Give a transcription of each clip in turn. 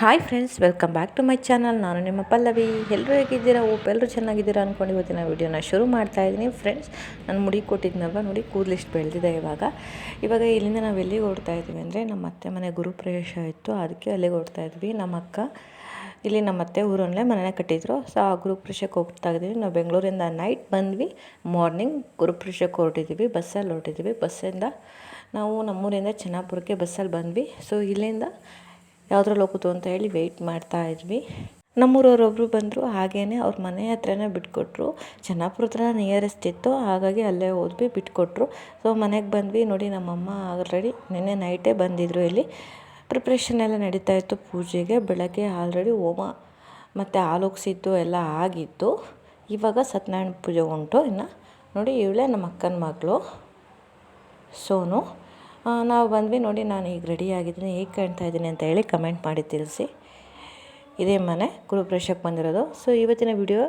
Hi friends welcome back to my channel ನಾನು ನಿಮ್ಮ ಪಲ್ಲವಿ. ಎಲ್ಲರೂ ಹೇಗಿದ್ದೀರಾ? ಓಪ್ ಎಲ್ಲರೂ ಚೆನ್ನಾಗಿದ್ದೀರಾ ಅಂದ್ಕೊಂಡು ಇವತ್ತಿನ ವೀಡಿಯೋನ ಶುರು ಮಾಡ್ತಾ ಇದ್ದೀನಿ. ಫ್ರೆಂಡ್ಸ್ ನಾನು ಮುಡಿ ಕೊಟ್ಟಿದ್ನಲ್ವ? ನೋಡಿ ಕೂದಲಿಷ್ಟು ಬೆಳೆದಿದೆ ಇವಾಗ. ಇವಾಗ ಇಲ್ಲಿಂದ ನಾವು ಎಲ್ಲಿಗೆ ಓಡ್ತಾ ಇದ್ದೀವಿ ಅಂದರೆ ನಮ್ಮ ಅತ್ತೆ ಮನೆ ಗುರುಪ್ರವೇಶ ಇತ್ತು. ಅದಕ್ಕೆ ಅಲ್ಲಿಗೆ ಓಡ್ತಾ ಇದ್ವಿ. ನಮ್ಮ ಅಕ್ಕ ಇಲ್ಲಿ ನಮ್ಮ ಅತ್ತೆ ಊರಲ್ಲೇ ಮನೆನೇ ಕಟ್ಟಿದ್ರು. ಸೊ ಆ ಗುರುಪ್ರವೇಶಕ್ಕೆ ಹೋಗ್ತಾ ಇದ್ದೀವಿ. ನಾವು ಬೆಂಗಳೂರಿಂದ ನೈಟ್ ಬಂದ್ವಿ. ಮಾರ್ನಿಂಗ್ ಗುರುಪ್ರವೇಶಕ್ಕೆ ಹೊರಟಿದ್ದೀವಿ. ಬಸ್ಸಲ್ಲಿ ಹೊರಟಿದ್ದೀವಿ. ಬಸ್ಸಿಂದ ನಾವು ನಮ್ಮೂರಿಂದ ಚೆನ್ನಾಪುರಕ್ಕೆ ಬಸ್ಸಲ್ಲಿ ಬಂದ್ವಿ. ಸೊ ಇಲ್ಲಿಂದ ಯಾವುದ್ರಲ್ಲಿ ಹೋಗೋದು ಅಂತ ಹೇಳಿ ವೆಯ್ಟ್ ಮಾಡ್ತಾ ಇದ್ವಿ. ನಮ್ಮೂರವರೊಬ್ಬರು ಬಂದರು ಹಾಗೇ ಅವ್ರ ಮನೆ ಹತ್ರನೇ ಬಿಟ್ಕೊಟ್ರು. ಚೆನ್ನಾಪುರ ಹತ್ರ ನಿಯರೆಸ್ಟ್ ಇತ್ತು, ಹಾಗಾಗಿ ಅಲ್ಲೇ ಹೋದ್ವಿ, ಬಿಟ್ಕೊಟ್ರು. ಸೊ ಮನೆಗೆ ಬಂದ್ವಿ. ನೋಡಿ, ನಮ್ಮಮ್ಮ ಆಲ್ರೆಡಿ ನಿನ್ನೆ ನೈಟೇ ಬಂದಿದ್ದರು ಇಲ್ಲಿ. ಪ್ರಿಪ್ರೇಷನ್ ಎಲ್ಲ ನಡೀತಾ ಇತ್ತು ಪೂಜೆಗೆ. ಬೆಳಗ್ಗೆ ಆಲ್ರೆಡಿ ಹೋಮ ಮತ್ತು ಆಲೋಕ್ಸಿದ್ದು ಎಲ್ಲ ಆಗಿತ್ತು. ಇವಾಗ ಸತ್ಯನಾರಾಯಣ ಪೂಜೆ ಉಂಟು ಇನ್ನು. ನೋಡಿ, ಇವಳೇ ನಮ್ಮ ಅಕ್ಕನ ಮಗಳು. ಸೋನು. ನಾವು ಬಂದ್ವಿ ನೋಡಿ, ನಾನು ಈಗ ರೆಡಿ ಆಗಿದ್ದೀನಿ, ಹೇಗೆ ಕಾಣ್ತಾ ಇದ್ದೀನಿ ಅಂತ ಹೇಳಿ ಕಮೆಂಟ್ ಮಾಡಿ ತಿಳಿಸಿ. ಇದೇ ಮನೆ ಗೃಹಪ್ರವೇಶಕ್ಕೆ ಬಂದಿರೋದು. ಸೊ ಇವತ್ತಿನ ವಿಡಿಯೋ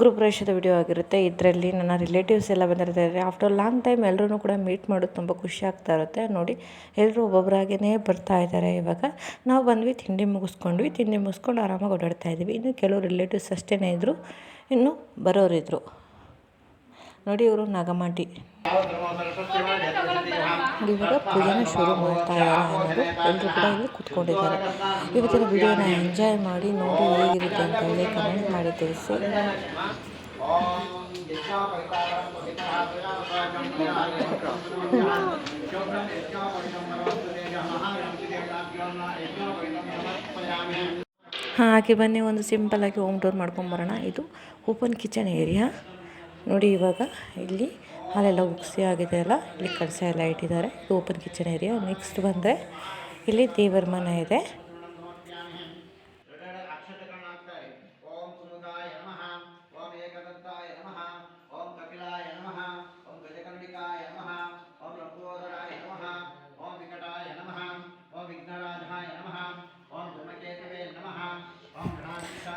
ಗೃಹಪ್ರವೇಶದ ವಿಡಿಯೋ ಆಗಿರುತ್ತೆ. ಇದರಲ್ಲಿ ನನ್ನ ರಿಲೇಟಿವ್ಸ್ ಎಲ್ಲ ಬಂದಿರ್ತಾರೆ ಆಫ್ಟರ್ ಲಾಂಗ್ ಟೈಮ್ ಎಲ್ಲರೂ ಕೂಡ ಮೀಟ್ ಮಾಡೋದು ತುಂಬ ಖುಷಿ ಆಗ್ತಾ ಇರುತ್ತೆ. ನೋಡಿ ಎಲ್ಲರೂ ಒಬ್ಬೊಬ್ಬರಾಗೇ ಬರ್ತಾ ಇದ್ದಾರೆ ಇವಾಗ. ನಾವು ಬಂದ್ವಿ, ತಿಂಡಿ ಮುಗಿಸ್ಕೊಂಡ್ವಿ. ತಿಂಡಿ ಮುಗಿಸ್ಕೊಂಡು ಆರಾಮಾಗಿ ಓಡಾಡ್ತಾ ಇದ್ದೀವಿ. ಇನ್ನು ಕೆಲವು ರಿಲೇಟಿವ್ಸ್ ಅಷ್ಟೇ ಇದ್ದರು ಇನ್ನು ಬರೋರಿದ್ದರು ನೋಡಿ ಇವರು ನಾಗಮಾಟಿ. ಇವಾಗ ಪೂಜೆನ ಶುರು ಮಾಡ್ತಾ ಇದ್ದಾರೆ ಎಲ್ಲರೂ ಕೂಡ ಇಲ್ಲಿ ಕೂತ್ಕೊಂಡಿದ್ದಾರೆ. ಇವತ್ತಿನ ವಿಡಿಯೋನ ಎಂಜಾಯ್ ಮಾಡಿ ನೋಡಿ ಹೇಗಿರುತ್ತೆ ಅಂತ ಹೇಳಿ ಕಮೆಂಟ್ ಮಾಡಿ ತಿಳಿಸಿ. ಹಾಗೆ ಬನ್ನಿ, ಒಂದು ಸಿಂಪಲ್ ಆಗಿ ಹೋಮ್ ಟೂರ್ ಮಾಡ್ಕೊಂಬರೋಣ ಇದು ಓಪನ್ ಕಿಚನ್ ಏರಿಯಾ ನೋಡಿ ಇವಾಗ ಇಲ್ಲಿ ಹಾಲೆಲ್ಲ ಉಗ್ಸಿ ಆಗಿದೆ ಅಲ್ಲ ಇಲ್ಲಿ ಕಳಸ ಎಲ್ಲ ಇಟ್ಟಿದ್ದಾರೆ ಇದು ಓಪನ್ ಕಿಚನ್ ಏರಿಯಾ ನೆಕ್ಸ್ಟ್ ಬಂದರೆ ಇಲ್ಲಿ ದೇವರ ಮನೆ ಇದೆ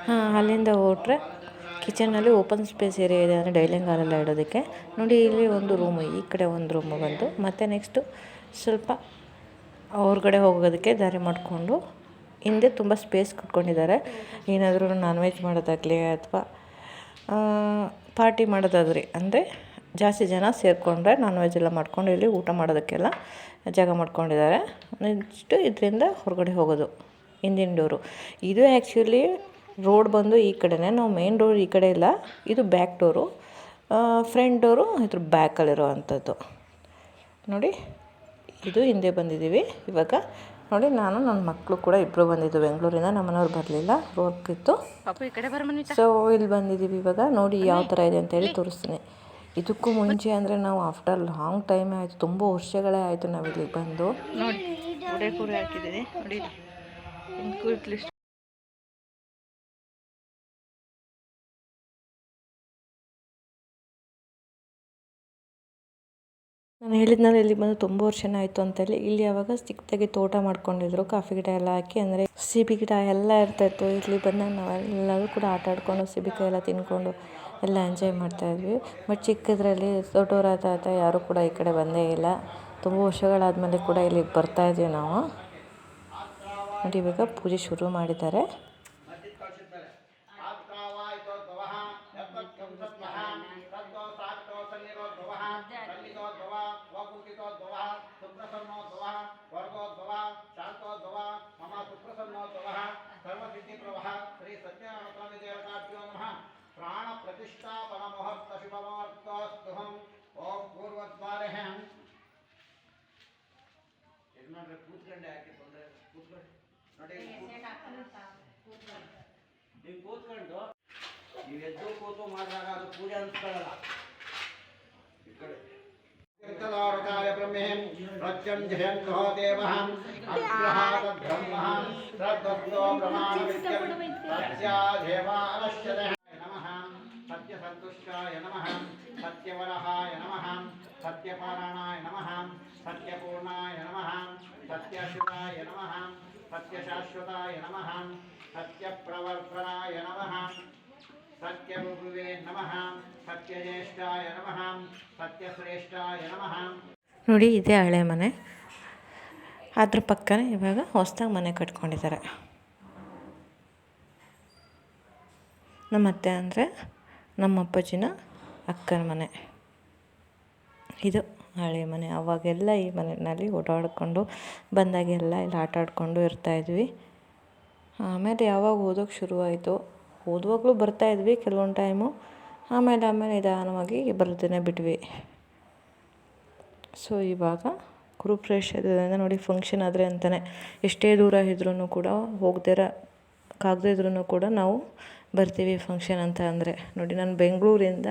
ಹಾಂ ಅಲ್ಲಿಂದ ಹೊರಟ್ರೆ ಕಿಚನಲ್ಲಿ ಓಪನ್ ಸ್ಪೇಸ್ ಏರಿಯಾ ಇದೆ ಅಂದರೆ ಡೈಲಿಂಗ್ ಹಾಲೆಲ್ಲ ಇಡೋದಕ್ಕೆ. ನೋಡಿ, ಇಲ್ಲಿ ಒಂದು ರೂಮು, ಈ ಕಡೆ ಒಂದು ರೂಮು ಬಂದು, ಮತ್ತು ನೆಕ್ಸ್ಟು ಸ್ವಲ್ಪ ಹೊರಗಡೆ ಹೋಗೋದಕ್ಕೆ ದಾರಿ ಮಾಡಿಕೊಂಡು ಹಿಂದೆ ತುಂಬ ಸ್ಪೇಸ್ ಕಟ್ಕೊಂಡಿದ್ದಾರೆ. ಏನಾದರೂ ನಾನ್ ವೆಜ್ ಮಾಡೋದಾಗಲಿ ಅಥವಾ ಪಾರ್ಟಿ ಮಾಡೋದಾದ್ರಿ ಅಂದರೆ ಜಾಸ್ತಿ ಜನ ಸೇರಿಕೊಂಡ್ರೆ ನಾನ್ ವೆಜ್ ಎಲ್ಲ ಮಾಡ್ಕೊಂಡು ಇಲ್ಲಿ ಊಟ ಮಾಡೋದಕ್ಕೆಲ್ಲ ಜಾಗ ಮಾಡ್ಕೊಂಡಿದ್ದಾರೆ. ನೆಕ್ಸ್ಟು ಇದರಿಂದ ಹೊರಗಡೆ ಹೋಗೋದು, ಹಿಂದಿನ ಡೋರು. ಇದು ಆ್ಯಕ್ಚುಲಿ ರೋಡ್ ಬಂದು ಈ ಕಡೆನೇ ನಾವು ಮೇನ್ ರೋಡ್ ಈ ಕಡೆ ಇಲ್ಲ ಇದು ಬ್ಯಾಕ್ ಡೋರು ಫ್ರಂಟ್ ಡೋರು ಇದ್ರ ಬ್ಯಾಕಲ್ಲಿರೋ ಅಂಥದ್ದು. ನೋಡಿ ಇದು ಹಿಂದೆ ಬಂದಿದ್ದೀವಿ ಇವಾಗ. ನೋಡಿ ನಾನು ನನ್ನ ಮಕ್ಕಳು ಕೂಡ ಇಬ್ಬರು ಬಂದಿದ್ದು ಬೆಂಗಳೂರಿಂದ ನಮ್ಮನವ್ರು ಬರಲಿಲ್ಲ ರೋಡ್ ಇತ್ತು ಸೊ ಇಲ್ಲಿ ಬಂದಿದ್ದೀವಿ ಇವಾಗ. ನೋಡಿ ಯಾವ ಥರ ಇದೆ ಅಂತೇಳಿ ತೋರಿಸ್ತೀನಿ. ಇದಕ್ಕೂ ಮುಂಚೆ ಅಂದರೆ ನಾವು ಆಫ್ಟರ್ ಲಾಂಗ್ ಟೈಮ್ ಆಯಿತು ತುಂಬ ವರ್ಷಗಳೇ ಆಯಿತು ನಾವು ಇಲ್ಲಿಗೆ ಬಂದು. ನೋಡಿ ನಾನು ಹೇಳಿದ್ನಲ್ಲ ಇಲ್ಲಿ ಬಂದು ತುಂಬ ವರ್ಷ ಆಯಿತು ಅಂತೇಳಿ ಇಲ್ಲಿ ಅವಾಗ ಚಿಕ್ಕದಾಗಿ ತೋಟ ಮಾಡ್ಕೊಂಡಿದ್ರು, ಕಾಫಿ ಗಿಡ ಎಲ್ಲ ಹಾಕಿ, ಅಂದರೆ ಸಿಬಿ ಗಿಡ ಎಲ್ಲ ಇರ್ತಾಯಿತ್ತು ಇಲ್ಲಿ ಬಂದಾಗ ನಾವೆಲ್ಲರೂ ಕೂಡ ಆಟ ಆಡ್ಕೊಂಡು ಸಿಬಿಕಾಯಿ ಎಲ್ಲ ತಿನ್ಕೊಂಡು ಎಲ್ಲ ಎಂಜಾಯ್ ಮಾಡ್ತಾಯಿದ್ವಿ ಬಟ್ ಚಿಕ್ಕದ್ರಲ್ಲಿ ದೊಡ್ಡವರಾದ ಯಾರೂ ಕೂಡ ಈ ಕಡೆ ಬಂದೇ ಇಲ್ಲ. ತುಂಬ ವರ್ಷಗಳಾದಮೇಲೆ ಕೂಡ ಇಲ್ಲಿಗೆ ಬರ್ತಾಯಿದ್ವಿ ನಾವು. ನೋಡಿ, ಇವಾಗ ಪೂಜೆ ಶುರು ಮಾಡಿದ್ದಾರೆ. प्राणप्रतिष्ठापनमुहूर्तशुभमुहूर्तोऽस्तुहम् ॐ पूर्वद्वारे ಇದು ನೋಡ್ರಿ ಕೂತ್ಕೊಂಡೆ ಯಾಕೆ ತೊಂದರೆ ಕೂತ್ಕೊಂಡು ನೋಡಿ ನೀವು ಕೂತ್ಕೊಂಡು ನೀವು ಎದ್ದು ಕೂತು ಮಾಡಿದಾಗ ಅದು ಪೂಜೆ ಅನ್ಸ್ಕೊಳ್ಳಲ್ಲ ಈ ಕಡೆ कीर्तनोरकाय ब्रह्मे प्रत्यञ्जयन्तो देवः अग्रहात ब्रह्मः तद्वक्तो प्रमाणविद्यं सत्यादेवानश्यते नमः ಸತ್ಯಪಾರಾಯ ನಮಃ. ಸತ್ಯಪೂರ್ಣಾಯ ನಮಃ. ಸತ್ಯಶಿವಾಯ ನಮಃ. ಸತ್ಯಶಾಶ್ವತಾಯ ನಮಃ. ಸತ್ಯಪ್ರವರ್ತನಾಯ ನಮಃ. ಸತ್ಯಮುಗುವೆ ನಮಃ. ಸತ್ಯಜ್ಯೇಷ್ಠಾಯ ನಮಃ. ಸತ್ಯಶ್ರೇಷ್ಠಾಯ ನಮಃ. ನೋಡಿ, ಇದೇ ಹಳೆ ಮನೆ. ಅದ್ರ ಪಕ್ಕನೇ ಇವಾಗ ಹೊಸದಾಗಿ ಮನೆ ಕಟ್ಕೊಂಡಿದ್ದಾರೆ. ನಮ್ಮ ಅತ್ತೆ ಅಂದರೆ ನಮ್ಮ ಅಪ್ಪಾಜಿನ ಅಕ್ಕನ ಮನೆ. ಇದು ಹಳೆ ಮನೆ. ಅವಾಗೆಲ್ಲ ಈ ಮನೆಯಲ್ಲಿ ಓಡಾಡಿಕೊಂಡು ಬಂದಾಗೆಲ್ಲ ಇಲ್ಲಿ ಆಟ ಆಡಿಕೊಂಡು ಇರ್ತಾಯಿದ್ವಿ ಆಮೇಲೆ ಯಾವಾಗ ಓದೋಕ್ಕೆ ಶುರುವಾಯಿತು, ಓದುವಾಗಲೂ ಬರ್ತಾಯಿದ್ವಿ ಕೆಲವೊಂದು ಟೈಮು ಆಮೇಲೆ ಆಮೇಲೆ ನಿಧಾನವಾಗಿ ಬರೋದನ್ನೇ ಬಿಟ್ವಿ. ಸೊ ಇವಾಗ ಗುರುಪ್ರವೇಶದಿಂದ ನೋಡಿ ಫಂಕ್ಷನ್ ಆದರೆ ಅಂತಲೇ ಎಷ್ಟೇ ದೂರ ಇದ್ರೂ ಕೂಡ ಹೋಗ್ದಿರ ಕಾಗದೇ ಇದ್ರೂ ಕೂಡ ನಾವು ಬರ್ತೀವಿ ಫಂಕ್ಷನ್ ಅಂತ ಅಂದರೆ. ನೋಡಿ, ನಾನು ಬೆಂಗಳೂರಿಂದ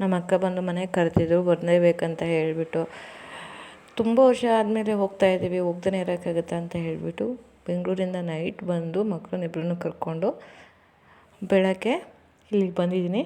ನಮ್ಮ ಅಕ್ಕ ಬಂದು ಮನೆಗೆ ಕರೆದಿದ್ರು ಬರಲೇಬೇಕಂತ ಹೇಳಿಬಿಟ್ಟು. ತುಂಬ ವರ್ಷ ಆದಮೇಲೆ ಹೋಗ್ತಾ ಇದ್ದೀವಿ ಹೋಗ್ದೇ ಇರೋಕ್ಕಾಗತ್ತಾ ಅಂತ ಹೇಳಿಬಿಟ್ಟು. ಬೆಂಗಳೂರಿಂದ ನೈಟ್ ಬಂದು ಮಕ್ಕಳನ್ನಿಬ್ರು ಕರ್ಕೊಂಡು ಬೆಳಗ್ಗೆ ಇಲ್ಲಿಗೆ ಬಂದಿದ್ದೀನಿ.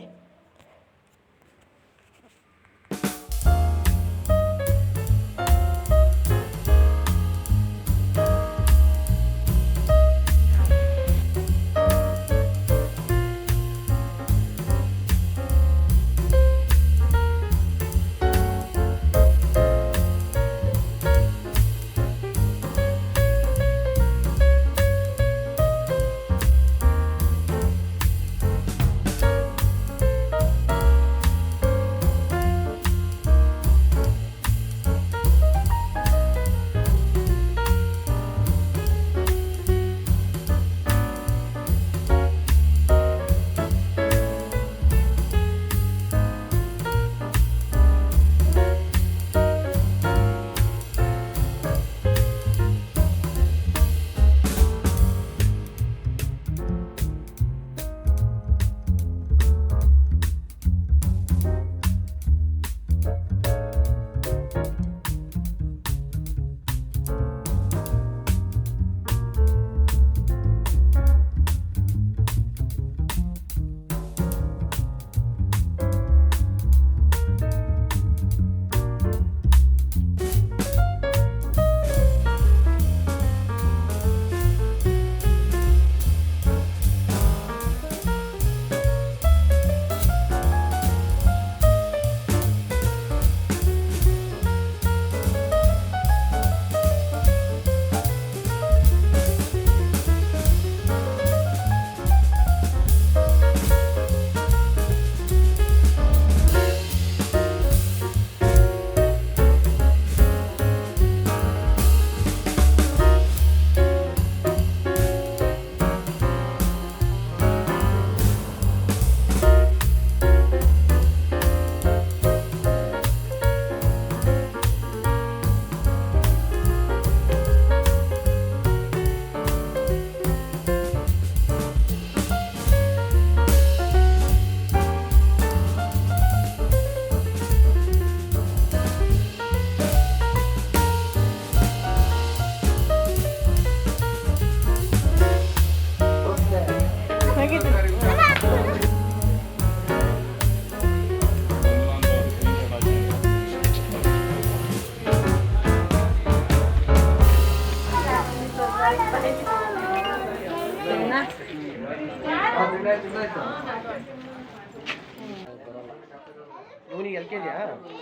ಇವನಿಗೆ ಎಲ್ ಕೆ ಜಿಯಾ?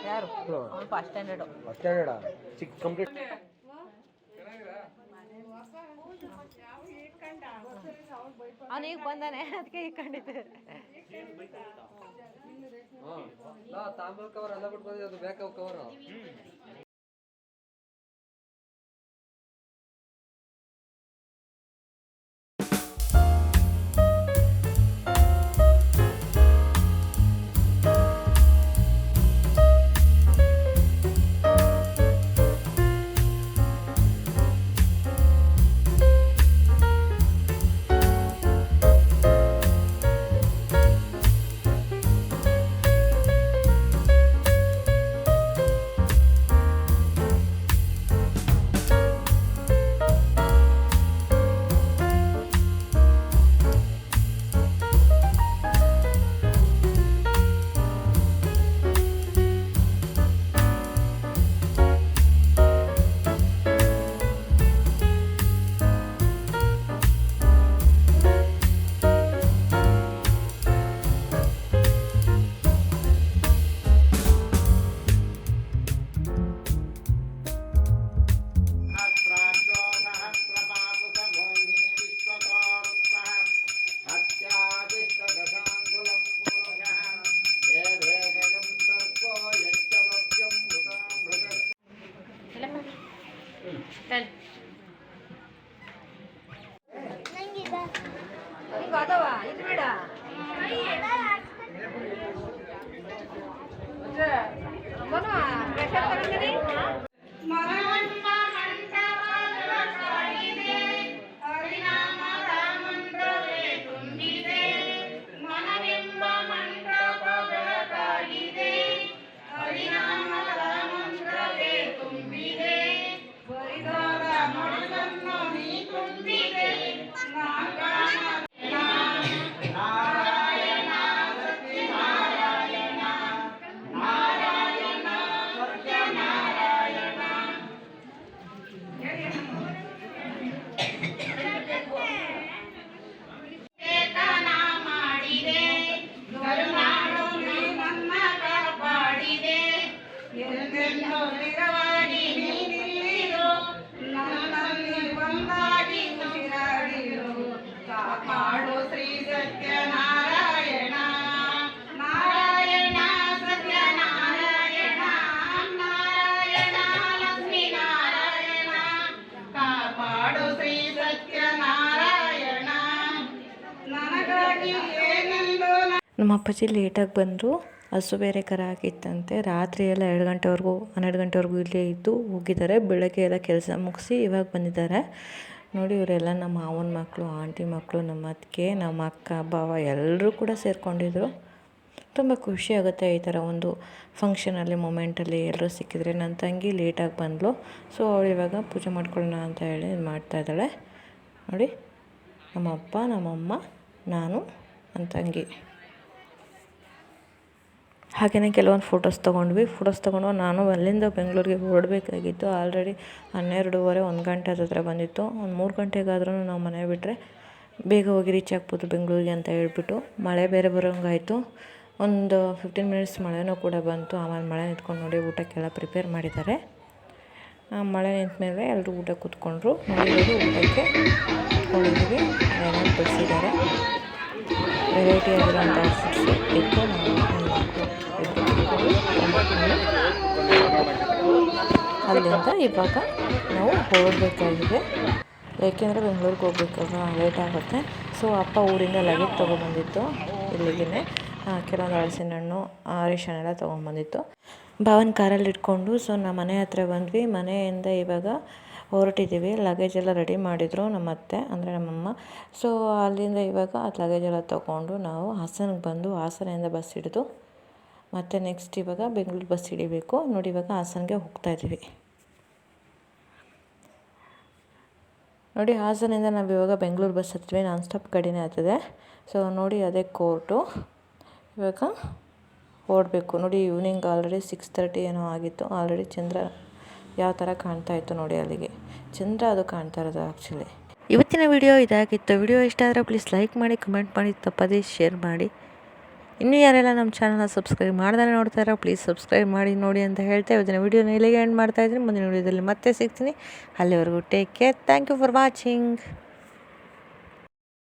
ಯಾರು? ಫಸ್ಟ್ ಸ್ಟ್ಯಾಂಡರ್ಡು ಫಸ್ಟ್ ಸ್ಟ್ಯಾಂಡರ್ಡಾ ಚಿಕ್ಕ ಕಂಪ್ಲೀಟ್ ಅವನು ಈಗ ಬಂದಾನೆ ಅದಕ್ಕೆ ಈಗ ಕಂಡಿದ್ದೆ. ತಾಂಬೂಲ್ ಕವರ್ ಎಲ್ಲ ಬಿಟ್ಟು ಬಂದಿದೆ ಅದು ಬೇಕಾವ್ ಕವರ್ నీకు అదవా? ఇది కూడా మన ನಮ್ಮ ಅಪ್ಪಾಜಿ ಲೇಟಾಗಿ ಬಂದರು. ಹಸು ಬೇರೆ ಕರ ಹಾಕಿತ್ತಂತೆ. ರಾತ್ರಿ ಎಲ್ಲ ಎರಡು ಗಂಟೆವರೆಗೂ, ಹನ್ನೆರಡು ಗಂಟೆವರೆಗೂ ಇಲ್ಲೇ ಇದ್ದು ಹೋಗಿದ್ದಾರೆ ಬೆಳಗ್ಗೆ ಎಲ್ಲ ಕೆಲಸ ಮುಗಿಸಿ ಇವಾಗ ಬಂದಿದ್ದಾರೆ. ನೋಡಿ ಇವರೆಲ್ಲ ನಮ್ಮ ಮಾವನ ಮಕ್ಕಳು ಆಂಟಿ ಮಕ್ಕಳು ನಮ್ಮ ಅತ್ತಿಗೆ, ನಮ್ಮ ಅಕ್ಕ, ಭಾವ ಎಲ್ಲರೂ ಕೂಡ ಸೇರಿಕೊಂಡಿದ್ರು. ತುಂಬ ಖುಷಿ ಆಗುತ್ತೆ ಈ ಥರ ಒಂದು ಫಂಕ್ಷನಲ್ಲಿ ಮೊಮೆಂಟಲ್ಲಿ ಎಲ್ಲರೂ ಸಿಕ್ಕಿದ್ರೆ. ನನ್ನ ತಂಗಿ ಲೇಟಾಗಿ ಬಂದಳು ಸೊ ಅವಳು ಇವಾಗ ಪೂಜೆ ಮಾಡ್ಕೊಳ್ಳೋಣ ಅಂತ ಹೇಳಿ ಮಾಡ್ತಾ ಇದ್ದಾಳೆ. ನೋಡಿ ನಮ್ಮ ಅಪ್ಪ ನಮ್ಮಮ್ಮ, ನಾನು, ನನ್ನ ತಂಗಿ. ಹಾಗೆಯೇ ಕೆಲವೊಂದು ಫೋಟೋಸ್ ತೊಗೊಂಡ್ವಿ. ಫೋಟೋಸ್ ತೊಗೊಂಡು ನಾನು ಅಲ್ಲಿಂದ ಬೆಂಗಳೂರಿಗೆ ಹೊರಡಬೇಕಾಗಿತ್ತು. ಆಲ್ರೆಡಿ ಹನ್ನೆರಡೂವರೆ, ಒಂದು ಗಂಟೆ ಹತ್ರ ಬಂದಿತ್ತು. ಒಂದು ಮೂರು ಗಂಟೆಗಾದ್ರೂ ನಾವು ಮನೆ ಬಿಟ್ಟರೆ ಬೇಗ ಹೋಗಿ ರೀಚ್ ಆಗ್ಬೋದು ಬೆಂಗಳೂರಿಗೆ ಅಂತ ಹೇಳ್ಬಿಟ್ಟು. ಮಳೆ ಬೇರೆ ಬರೋಂಗಾಯಿತು. ಒಂದು ಫಿಫ್ಟೀನ್ ಮಿನಿಟ್ಸ್ ಮಳೆನೂ ಕೂಡ ಬಂತು. ಆಮೇಲೆ ಮಳೆ ನಿಂತ್ಕೊಂಡು ನೋಡಿ ಊಟಕ್ಕೆಲ್ಲ ಪ್ರಿಪೇರ್ ಮಾಡಿದ್ದಾರೆ. ಮಳೆ ನಿಂತ ಮೇಲೆ ಎಲ್ಲರೂ ಊಟ ಕೂತ್ಕೊಂಡ್ರು. ಇವಾಗ ಊಟಕ್ಕೆ. ಕೂತ್ಕೊಂಡಿದ್ದೀವಿ. ಏನೇನು ಬಡಿಸಿದ್ದಾರೆ ವೆರೈಟಿ ಆಗಿರುವಂಥ ಫುಡ್ಸ್ ಇಟ್ಟು ಅಲ್ಲಿಂದ ಇವಾಗ ನಾವು ಹೊರಡಬೇಕಾಗಿದೆ ಏಕೆಂದರೆ ಬೆಂಗಳೂರಿಗೆ ಹೋಗ್ಬೇಕಾದ ಲೇಟ್ ಆಗುತ್ತೆ. ಸೊ ಅಪ್ಪ ಊರಿಂದ ಲಗೇಜ್ ತೊಗೊಬಂದಿತ್ತು ಇಲ್ಲಿಗೆ ಕೆಲವೊಂದು ಹಳಸಿನ ಹಣ್ಣು ರೇಷನ್ ಎಲ್ಲ ತೊಗೊಂಬಂದಿತ್ತು. ಭಾವನ ಕಾರಲ್ಲಿ ಇಟ್ಕೊಂಡು ಸೊ ನಮ್ಮ ಮನೆ ಹತ್ರ ಬಂದ್ವಿ. ಮನೆಯಿಂದ ಇವಾಗ ಹೊರಟಿದ್ದೀವಿ. ಲಗೇಜ್ ಎಲ್ಲ ರೆಡಿ ಮಾಡಿದರು ನಮ್ಮ ಅತ್ತೆ ಅಂದರೆ ನಮ್ಮಮ್ಮ. ಸೊ ಅಲ್ಲಿಂದ ಇವಾಗ ಅದು ಲಗೇಜ್ ಎಲ್ಲ ತೊಗೊಂಡು ನಾವು ಹಾಸನಕ್ಕೆ ಬಂದು ಹಾಸನದಿಂದ ಬಸ್ ಹಿಡಿದು ಮತ್ತು ನೆಕ್ಸ್ಟ್ ಇವಾಗ ಬೆಂಗಳೂರು ಬಸ್ ಹಿಡಿಬೇಕು. ನೋಡಿ ಇವಾಗ ಹಾಸನಗೆ ಹೋಗ್ತಾ ಇದ್ದೀವಿ. ನೋಡಿ ಹಾಸನಿಂದ ನಾವು ಇವಾಗ ಬೆಂಗಳೂರು ಬಸ್ ಹತ್ತಿವಿ. ನಾನ್ ಸ್ಟಾಪ್ ಕಡಿಮೆ ಆಗ್ತದೆ. ಸೊ ನೋಡಿ ಅದೇ ಕೋರ್ಟು ಇವಾಗ ಓಡಬೇಕು. ನೋಡಿ ಈವ್ನಿಂಗ್ ಆಲ್ರೆಡಿ ಸಿಕ್ಸ್ ತರ್ಟಿ ಏನೋ ಆಗಿತ್ತು. ಆಲ್ರೆಡಿ ಚಂದ್ರ ಯಾವ ಥರ ಕಾಣ್ತಾ ಇತ್ತು ನೋಡಿ ಅಲ್ಲಿಗೆ. ಚಂದ್ರ ಅದು ಕಾಣ್ತಾ ಇರೋದು ಆ್ಯಕ್ಚುಲಿ ಇವತ್ತಿನ ವಿಡಿಯೋ ಇದಾಗಿತ್ತು. ವಿಡಿಯೋ ಇಷ್ಟ ಆದರೆ ಪ್ಲೀಸ್ ಲೈಕ್ ಮಾಡಿ ಕಮೆಂಟ್ ಮಾಡಿ, ತಪ್ಪದೇ ಶೇರ್ ಮಾಡಿ. ಇನ್ನೂ ಯಾರೆಲ್ಲ ನಮ್ಮ ಚಾನಲ್ನ ಸಬ್ಸ್ಕ್ರೈಬ್ ಮಾಡ್ದೇ ನೋಡ್ತಾರೋ ಪ್ಲೀಸ್ ಸಬ್ಸ್ಕ್ರೈಬ್ ಮಾಡಿ, ನೋಡಿ ಅಂತ ಹೇಳ್ತಾ ಇವತ್ತಿನ ವಿಡಿಯೋನ ಇಲ್ಲಿಗೆ ಎಂಡ್ ಮಾಡ್ತಾಯಿದ್ದೀನಿ ಮುಂದಿನ ವಿಡಿಯೋದಲ್ಲಿ ಮತ್ತೆ ಸಿಗ್ತೀನಿ. ಅಲ್ಲಿವರೆಗೂ take care thank you for watching